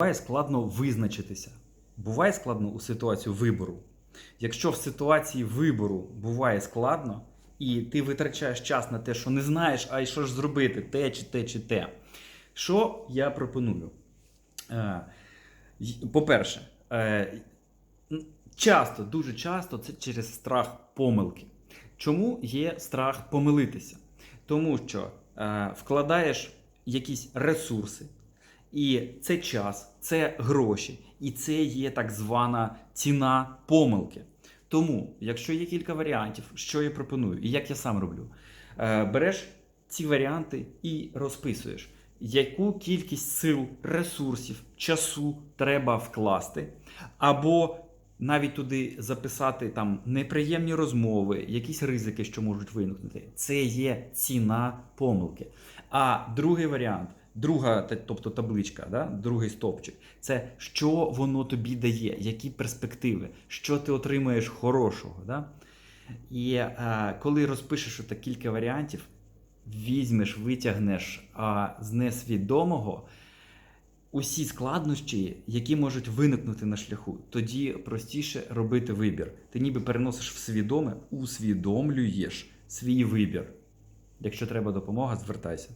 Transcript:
Буває складно визначитися. Буває складно у ситуацію вибору. Якщо в ситуації вибору буває складно, і ти витрачаєш час на те, що не знаєш, а й що ж зробити, те чи те чи те. Що я пропоную? Е, По-перше, е, часто, дуже часто це через страх помилки. Чому є страх помилитися? Тому що е, вкладаєш якісь ресурси, і це час, це гроші, і це є так звана ціна помилки. Тому, якщо є кілька варіантів, що я пропоную, і як я сам роблю, е, береш ці варіанти і розписуєш, яку кількість сил, ресурсів, часу треба вкласти, або навіть туди записати там неприємні розмови, якісь ризики, що можуть виникнути. Це є ціна помилки. А другий варіант, друга, тобто табличка, да? другий стовпчик, це що воно тобі дає, які перспективи, що ти отримаєш хорошого. Да? І е, коли розпишеш отак кілька варіантів, візьмеш, витягнеш а, з несвідомого усі складнощі, які можуть виникнути на шляху, тоді простіше робити вибір. Ти ніби переносиш в свідоме, усвідомлюєш свій вибір. Якщо треба допомога, звертайся.